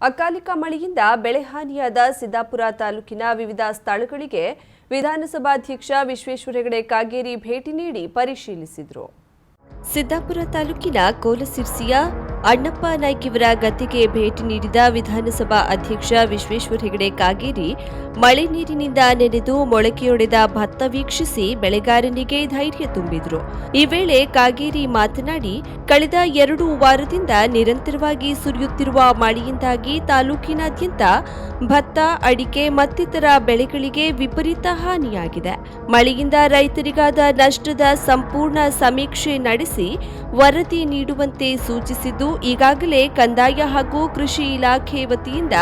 ಅಕಾಲಿಕ ಮಳೆಯಿಂದ ಬೆಳೆಹಾನಿಯಾದ ಸಿದ್ದಾಪುರ ತಾಲೂಕಿನ ವಿವಿಧ ಸ್ಥಳಗಳಿಗೆ ವಿಧಾನಸಭಾಧ್ಯಕ್ಷ ವಿಶ್ವೇಶ್ವರ ಹೆಗಡೆ ಕಾಗೇರಿ ಭೇಟಿ ನೀಡಿ ಪರಿಶೀಲಿಸಿದರು. ಸಿದ್ದಾಪುರ ತಾಲೂಕಿನ ಕೋಲಸಿರ್ಸಿಯ ಅಣ್ಣಪ್ಪ ನಾಯ್ಕಿವರ ಗದ್ದೆಗೆ ಭೇಟಿ ನೀಡಿದ ವಿಧಾನಸಭಾ ಅಧ್ಯಕ್ಷ ವಿಶ್ವೇಶ್ವರ ಹೆಗಡೆ ಕಾಗೇರಿ, ಮಳೆ ನೀರಿನಿಂದ ನೆನೆದು ಮೊಳಕೆಯೊಡೆದ ಭತ್ತ ವೀಕ್ಷಿಸಿ ಬೆಳೆಗಾರನಿಗೆ ಧೈರ್ಯ ತುಂಬಿದರು. ಈ ವೇಳೆ ಕಾಗೇರಿ ಮಾತನಾಡಿ, ಕಳೆದ ಎರಡು ವಾರದಿಂದ ನಿರಂತರವಾಗಿ ಸುರಿಯುತ್ತಿರುವ ಮಳೆಯಿಂದಾಗಿ ತಾಲೂಕಿನಾದ್ಯಂತ ಭತ್ತ, ಅಡಿಕೆ ಮತ್ತಿತರ ಬೆಳೆಗಳಿಗೆ ವಿಪರೀತ ಹಾನಿಯಾಗಿದೆ. ಮಳೆಯಿಂದ ರೈತರಿಗಾದ ನಷ್ಟದ ಸಂಪೂರ್ಣ ಸಮೀಕ್ಷೆ ನಡೆಸಿ ವರದಿ ನೀಡುವಂತೆ ಸೂಚಿಸಿದ್ದು ಈಗಾಗಲೇ ಕಂದಾಯ ಹಾಗೂ ಕೃಷಿ ಇಲಾಖೆ ವತಿಯಿಂದ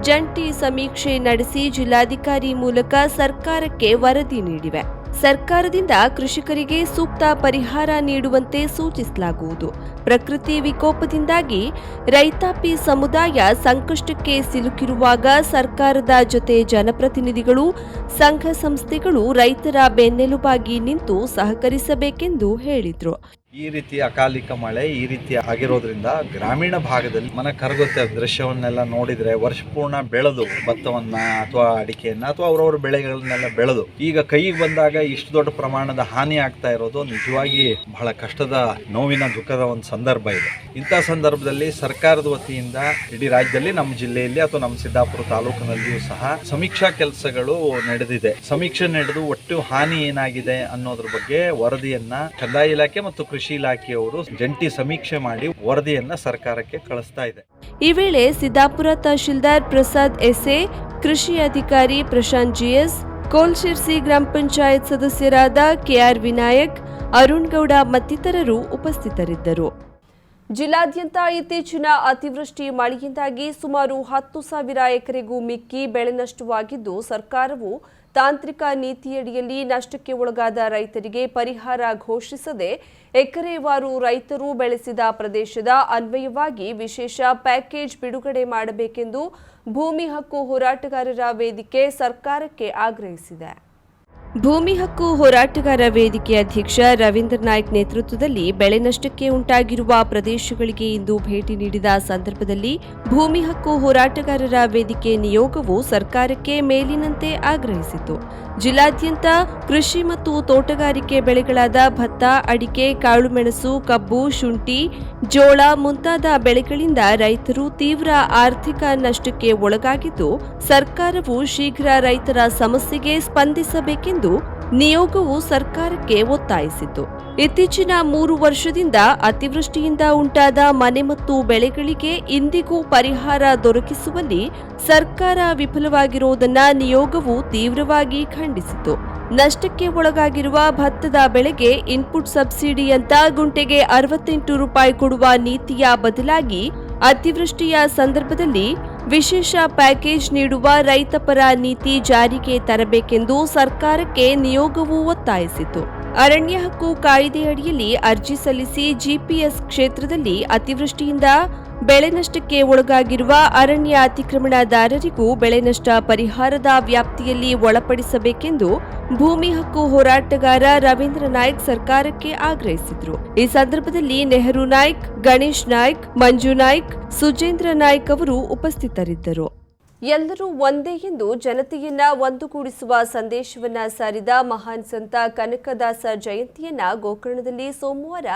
ಜಂಟಿ ಸಮೀಕ್ಷೆ ನಡೆಸಿ ಜಿಲ್ಲಾಧಿಕಾರಿ ಮೂಲಕ ಸರ್ಕಾರಕ್ಕೆ ವರದಿ ನೀಡಿವೆ. ಸರ್ಕಾರದಿಂದ ಕೃಷಿಕರಿಗೆ ಸೂಕ್ತ ಪರಿಹಾರ ನೀಡುವಂತೆ ಸೂಚಿಸಲಾಗುವುದು. ಪ್ರಕೃತಿ ವಿಕೋಪದಿಂದಾಗಿ ರೈತಾಪಿ ಸಮುದಾಯ ಸಂಕಷ್ಟಕ್ಕೆ ಸಿಲುಕಿರುವಾಗ ಸರ್ಕಾರದ ಜೊತೆ ಜನಪ್ರತಿನಿಧಿಗಳು, ಸಂಘ ಸಂಸ್ಥೆಗಳು ರೈತರ ಬೆನ್ನೆಲುಬಾಗಿ ನಿಂತು ಸಹಕರಿಸಬೇಕೆಂದು ಹೇಳಿದರು. ಈ ರೀತಿ ಅಕಾಲಿಕ ಮಳೆ ಈ ರೀತಿ ಆಗಿರೋದ್ರಿಂದ ಗ್ರಾಮೀಣ ಭಾಗದಲ್ಲಿ ಮನ ಕರಗುತ್ತೆ ದೃಶ್ಯವನ್ನೆಲ್ಲ ನೋಡಿದ್ರೆ ವರ್ಷಪೂರ್ಣ ಬೆಳೆದು ಭತ್ತವನ್ನ ಅಥವಾ ಅಡಿಕೆಯನ್ನ ಅಥವಾ ಅವರವರ ಬೆಳೆಗಳನ್ನೆಲ್ಲ ಬೆಳೆದು. ಈಗ ಕೈಗೆ ಬಂದಾಗ ಇಷ್ಟು ದೊಡ್ಡ ಪ್ರಮಾಣದ ಹಾನಿ ಆಗ್ತಾ ಇರೋದು ನಿಜವಾಗಿ ಬಹಳ ಕಷ್ಟದ ನೋವಿನ ದುಃಖದ ಒಂದು ಸಂದರ್ಭ ಇದೆ. ಇಂಥ ಸಂದರ್ಭದಲ್ಲಿ ಸರ್ಕಾರದ ವತಿಯಿಂದ ಇಡೀ ರಾಜ್ಯದಲ್ಲಿ ನಮ್ಮ ಜಿಲ್ಲೆಯಲ್ಲಿ ಅಥವಾ ನಮ್ಮ ಸಿದ್ದಾಪುರ ತಾಲೂಕಿನಲ್ಲಿಯೂ ಸಹ ಸಮೀಕ್ಷಾ ಕೆಲಸಗಳು ನಡೆದಿದೆ. ಸಮೀಕ್ಷೆ ನಡೆದು ಒಟ್ಟು ಹಾನಿ ಏನಾಗಿದೆ ಅನ್ನೋದ್ರ ಬಗ್ಗೆ ವರದಿಯನ್ನ ಕಂದಾಯ ಇಲಾಖೆ ಮತ್ತು ಕೃಷಿ ಇಲಾಖೆಯವರು ಜಂಟಿ ಸಮೀಕ್ಷೆ ಮಾಡಿ ವರದಿಯನ್ನ ಸರ್ಕಾರಕ್ಕೆ ಕಳಿಸ್ತಾ ಇದೆ. ಈ ವೇಳೆ ಸಿದ್ದಾಪುರ ತಹಶೀಲ್ದಾರ್ ಪ್ರಸಾದ್ ಎಸ್ಎ, ಕೃಷಿ ಅಧಿಕಾರಿ ಪ್ರಶಾಂತ್ ಜಿಎಸ್ ಕೋಲ್ಶಿರ್ಸಿ ಗ್ರಾಮ ಪಂಚಾಯತ್ ಸದಸ್ಯರಾದ ಕೆಆರ್ ವಿನಾಯಕ್, ಅರುಣ್ ಗೌಡ ಮತ್ತಿತರರು ಉಪಸ್ಥಿತರಿದ್ದರು. ಜಿಲ್ಲಾದ್ಯಂತ ಇತ್ತೀಚಿನ ಅತಿವೃಷ್ಟಿ ಮಳೆಯಿಂದಾಗಿ ಸುಮಾರು ಹತ್ತು ಸಾವಿರ ಎಕರೆಗೂ ಮಿಕ್ಕಿ ಬೆಳೆ ನಷ್ಟವಾಗಿದ್ದು ಸರ್ಕಾರವು ತಾಂತ್ರಿಕ ನೀತಿಯಡಿಯಲ್ಲಿ ನಷ್ಟಕ್ಕೆ ಒಳಗಾದ ರೈತರಿಗೆ ಪರಿಹಾರ ಘೋಷಿಸದೆ ಎಕರೆವಾರು ರೈತರು ಬೆಳೆಸಿದ ಪ್ರದೇಶದ ಅನ್ವಯವಾಗಿ ವಿಶೇಷ ಪ್ಯಾಕೇಜ್ ಬಿಡುಗಡೆ ಮಾಡಬೇಕೆಂದು ಭೂಮಿ ಹಕ್ಕು ಹೋರಾಟಗಾರರ ವೇದಿಕೆ ಸರ್ಕಾರಕ್ಕೆ ಆಗ್ರಹಿಸಿದೆ. ಭೂಮಿ ಹಕ್ಕು ಹೋರಾಟಗಾರ ವೇದಿಕೆ ಅಧ್ಯಕ್ಷ ರವೀಂದ್ರ ನಾಯ್ಕ್ ನೇತೃತ್ವದಲ್ಲಿ ಬೆಳೆ ನಷ್ಟಕ್ಕೆ ಉಂಟಾಗಿರುವ ಪ್ರದೇಶಗಳಿಗೆ ಇಂದು ಭೇಟಿ ನೀಡಿದ ಸಂದರ್ಭದಲ್ಲಿ ಭೂಮಿ ಹಕ್ಕು ಹೋರಾಟಗಾರರ ವೇದಿಕೆ ನಿಯೋಗವು ಸರ್ಕಾರಕ್ಕೆ ಮೇಲಿನಂತೆ ಆಗ್ರಹಿಸಿತು. ಜಿಲ್ಲಾದ್ಯಂತ ಕೃಷಿ ಮತ್ತು ತೋಟಗಾರಿಕೆ ಬೆಳೆಗಳಾದ ಭತ್ತ, ಅಡಿಕೆ, ಕಾಳುಮೆಣಸು, ಕಬ್ಬು, ಶುಂಠಿ, ಜೋಳ ಮುಂತಾದ ಬೆಳೆಗಳಿಂದ ರೈತರು ತೀವ್ರ ಆರ್ಥಿಕ ನಷ್ಟಕ್ಕೆ ಒಳಗಾಗಿದ್ದು, ಸರ್ಕಾರವು ಶೀಘ್ರ ರೈತರ ಸಮಸ್ಯೆಗೆ ಸ್ಪಂದಿಸಬೇಕೆಂದು ನಿಯೋಗವು ಸರ್ಕಾರಕ್ಕೆ ಒತ್ತಾಯಿಸಿತು. ಇತ್ತೀಚಿನ ಮೂರು ವರ್ಷದಿಂದ ಅತಿವೃಷ್ಟಿಯಿಂದ ಉಂಟಾದ ಮನೆ ಮತ್ತು ಬೆಳೆಗಳಿಗೆ ಇಂದಿಗೂ ಪರಿಹಾರ ದೊರಕಿಸುವಲ್ಲಿ ಸರ್ಕಾರ ವಿಫಲವಾಗಿರುವುದನ್ನ ನಿಯೋಗವು ತೀವ್ರವಾಗಿ ಖಂಡಿಸಿತು. ನಷ್ಟಕ್ಕೆ ಒಳಗಾಗಿರುವ ಭತ್ತದ ಬೆಳೆಗೆ ಇನ್ಪುಟ್ ಸಬ್ಸಿಡಿ ಅಂತ ಗುಂಟೆಗೆ ಅರವತ್ತೆಂಟು ರೂಪಾಯಿ ಕೊಡುವ ನೀತಿಯ ಬದಲಾಗಿ ಅತಿವೃಷ್ಟಿಯ ಸಂದರ್ಭದಲ್ಲಿ ವಿಶೇಷ ಪ್ಯಾಕೇಜ್ ನೀಡುವ ರೈತಪರ ನೀತಿ ಜಾರಿಗೆ ತರಬೇಕೆಂದು ಸರ್ಕಾರಕ್ಕೆ ನಿಯೋಗವು ಒತ್ತಾಯಿಸಿತು ಅರಣ್ಯ ಹಕ್ಕು ಕಾಯ್ದೆಯಡಿಯಲ್ಲಿ ಅರ್ಜಿ ಸಲ್ಲಿಸಿ ಜಿಪಿಎಸ್ ಕ್ಷೇತ್ರದಲ್ಲಿ ಅತಿವೃಷ್ಟಿಯಿಂದ ಬೆಳೆ ನಷ್ಟಕ್ಕೆ ಒಳಗಾಗಿರುವ ಅರಣ್ಯ ಅತಿಕ್ರಮಣದಾರರಿಗೂ ಬೆಳೆ ನಷ್ಟ ಪರಿಹಾರದ ವ್ಯಾಪ್ತಿಯಲ್ಲಿ ಒಳಪಡಿಸಬೇಕೆಂದು ಭೂಮಿ ಹಕ್ಕು ಹೋರಾಟಗಾರ ರವೀಂದ್ರ ನಾಯ್ಕ್ ಸರ್ಕಾರಕ್ಕೆ ಆಗ್ರಹಿಸಿದ್ರು. ಈ ಸಂದರ್ಭದಲ್ಲಿ ನೆಹರು ನಾಯ್ಕ್, ಗಣೇಶ್ ನಾಯ್ಕ್, ಮಂಜು ನಾಯ್ಕ್, ಸುಜೇಂದ್ರ ನಾಯ್ಕ್ ಅವರು ಉಪಸ್ಥಿತರಿದ್ದರು. ಎಲ್ಲರೂ ಒಂದೇ ಎಂದು ಜನತೆಯನ್ನ ಒಂದುಗೂಡಿಸುವ ಸಂದೇಶವನ್ನ ಸಾರಿದ ಮಹಾನ್ ಸಂತ ಕನಕದಾಸ ಜಯಂತಿಯನ್ನ ಗೋಕರ್ಣದಲ್ಲಿ ಸೋಮವಾರ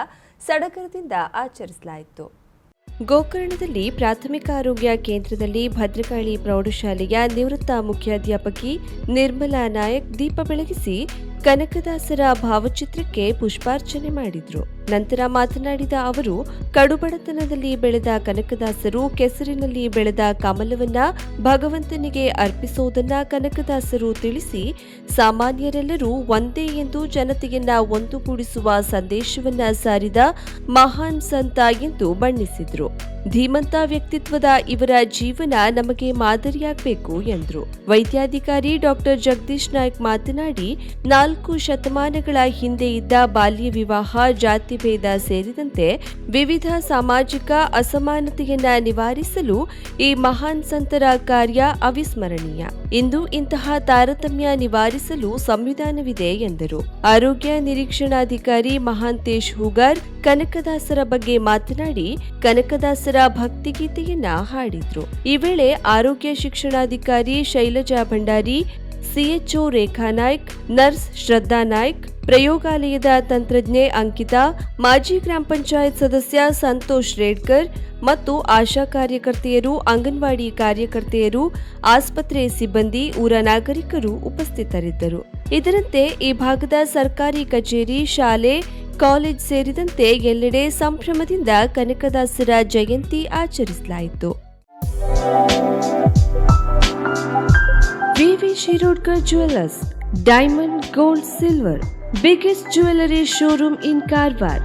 ಸಡಗರದಿಂದ ಆಚರಿಸಲಾಯಿತು. ಗೋಕರ್ಣದಲ್ಲಿ ಪ್ರಾಥಮಿಕ ಆರೋಗ್ಯ ಕೇಂದ್ರದಲ್ಲಿ ಭದ್ರಕಾಳಿ ಪ್ರೌಢಶಾಲೆಯ ನಿವೃತ್ತ ಮುಖ್ಯಾಧ್ಯಾಪಕಿ ನಿರ್ಮಲಾ ನಾಯಕ್ ದೀಪ ಬೆಳಗಿಸಿ ಕನಕದಾಸರ ಭಾವಚಿತ್ರಕ್ಕೆ ಪುಷ್ಪಾರ್ಚನೆ ಮಾಡಿದರು. ನಂತರ ಮಾತನಾಡಿದ ಅವರು, ಕಡುಬಡತನದಲ್ಲಿ ಬೆಳೆದ ಕನಕದಾಸರು ಕೆಸರಿನಲ್ಲಿ ಬೆಳೆದ ಕಮಲವನ್ನ ಭಗವಂತನಿಗೆ ಅರ್ಪಿಸುವುದನ್ನ ಕನಕದಾಸರು ತಿಳಿಸಿ, ಸಾಮಾನ್ಯರೆಲ್ಲರೂ ಒಂದೇ ಎಂದು ಜನತೆಯನ್ನ ಒಂದುಗೂಡಿಸುವ ಸಂದೇಶವನ್ನ ಸಾರಿದ ಮಹಾನ್ ಸಂತ ಎಂದು ಬಣ್ಣಿಸಿದ್ರು. ಧೀಮಂತ ವ್ಯಕ್ತಿತ್ವದ ಇವರ ಜೀವನ ನಮಗೆ ಮಾದರಿಯಾಗಬೇಕು ಎಂದರು. ವೈದ್ಯಾಧಿಕಾರಿ ಡಾಕ್ಟರ್ ಜಗದೀಶ್ ನಾಯ್ಕ್ ಮಾತನಾಡಿ, ನಾಲ್ಕು ಶತಮಾನಗಳ ಹಿಂದೆ ಇದ್ದ ಬಾಲ್ಯ ವಿವಾಹ, ಜಾತಿ ಭೇದ ಸೇರಿದಂತೆ ವಿವಿಧ ಸಾಮಾಜಿಕ ಅಸಮಾನತೆಯನ್ನ ನಿವಾರಿಸಲು ಈ ಮಹಾನ್ ಸಂತರ ಕಾರ್ಯ ಅವಿಸ್ಮರಣೀಯ. ಇಂದು ಇಂತಹ ತಾರತಮ್ಯ ನಿವಾರಿಸಲು ಸಂವಿಧಾನವಿದೆ ಎಂದರು. ಆರೋಗ್ಯ ನಿರೀಕ್ಷಣಾಧಿಕಾರಿ ಮಹಾಂತೇಶ್ ಹೂಗಾರ್ ಕನಕದಾಸರ ಬಗ್ಗೆ ಮಾತನಾಡಿ ಕನಕದಾಸರ ಭಕ್ತಿಗೀತೆಯನ್ನ ಹಾಡಿದ್ರು. ಈ ವೇಳೆ ಆರೋಗ್ಯ ಶಿಕ್ಷಣಾಧಿಕಾರಿ ಶೈಲಜಾ ಭಂಡಾರಿ, ಸಿಎಚ್ಒ ರೇಖಾ ನಾಯ್ಕ್, ನರ್ಸ್ ಶ್ರದ್ಧಾ ನಾಯ್ಕ್, ಪ್ರಯೋಗಾಲಯದ ತಂತ್ರಜ್ಞೆ ಅಂಕಿತಾ, ಮಾಜಿ ಗ್ರಾಮ ಪಂಚಾಯತ್ ಸದಸ್ಯ ಸಂತೋಷ್ ರೇಡ್ಕರ್ ಮತ್ತು ಆಶಾ ಕಾರ್ಯಕರ್ತೆಯರು, ಅಂಗನವಾಡಿ ಕಾರ್ಯಕರ್ತೆಯರು, ಆಸ್ಪತ್ರೆ ಸಿಬ್ಬಂದಿ, ಊರ ನಾಗರಿಕರು ಉಪಸ್ಥಿತರಿದ್ದರು. ಇದರಂತೆ ಈ ಭಾಗದ ಸರ್ಕಾರಿ ಕಚೇರಿ, ಶಾಲೆ ಕಾಲೇಜ್ ಸೇರಿದಂತೆ ಎಲ್ಲೆಡೆ ಸಂಭ್ರಮದಿಂದ ಕನಕದಾಸರ ಜಯಂತಿ ಆಚರಿಸಲಾಯಿತು. VV Shirodkar jewellers diamond gold, silver, biggest jewellery showroom in Karwar.